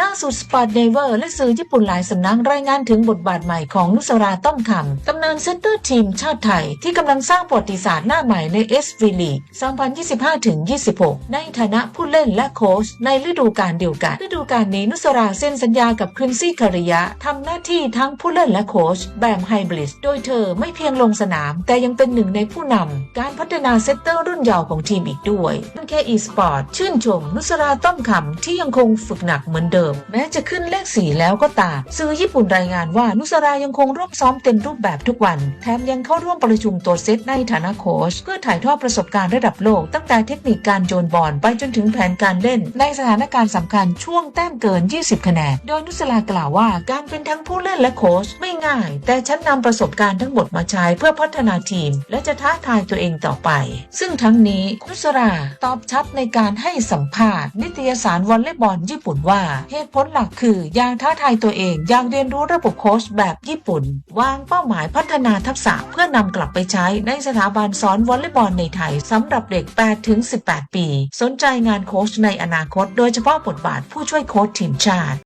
ล่าสุดสปอร์ตเดเวอร์และสื่อญี่ปุ่นหลายสำนักรายงานถึงบทบาทใหม่ของนุสราต้อมคำตำนานเซนเตอร์ทีมชาติไทย ที่กำลังสร้างประวัติศาสตร์หน้าใหม่ใน s v l ลีก 2025-26 ในฐานะผู้เล่นและโค้ชในฤดูกาลเดียวกัน ฤดูกาลนี้นุสราเซ็นสัญญากับครินซี่คาริยะทำหน้าที่ทั้งผู้เล่นและโค้ชแบบไฮบริดโดยเธอไม่เพียงลงสนาม แต่ยังเป็นหนึ่งในผู้นำการพัฒนาเซตเตอร์รุ่นเยาว์ของทีมอีกด้วยเคอีสปอร์ตชื่นชมนุสราต้อมคำที่ยังคงฝึกหนักเหมือนเดิมแม้จะขึ้นเลขสี่แล้วก็ตามสื่อญี่ปุ่นรายงานว่านุสรายังคงร่วมซ้อมเต็มรูปแบบทุกวัน แถมยังเข้าร่วมประชุมตัวเซตในฐานะโค้ชเพื่อถ่ายทอดประสบการณ์ระดับโลก ตั้งแต่เทคนิคการโยนบอลไปจนถึงแผนการเล่น ในสถานการณ์สำคัญช่วงแต้มเกิน 20 คะแนน โดยนุสรากล่าวว่าการเป็นทั้งผู้เล่นและโค้ชไม่ง่าย แต่ฉันนำประสบการณ์ทั้งหมดมาใช้เพื่อพัฒนาทีม และจะท้าทายตัวเองต่อไป ซึ่งทั้งนี้นุสราตอบชัดในการให้สัมภาษณ์นิตยสารวอลเลย์บอลญี่ปุ่นว่าเหตุผลหลักคืออยากท้าทายตัวเองอยากเรียนรู้ระบบโค้ชแบบญี่ปุ่น วางเป้าหมายพัฒนาทักษะเพื่อนำกลับไปใช้ในสถาบันสอนวอลเลย์บอลในไทยสำหรับเด็ก8-18 ปี สนใจงานโค้ชในอนาคต โดยเฉพาะบทบาทผู้ช่วยโค้ชทีมชาติ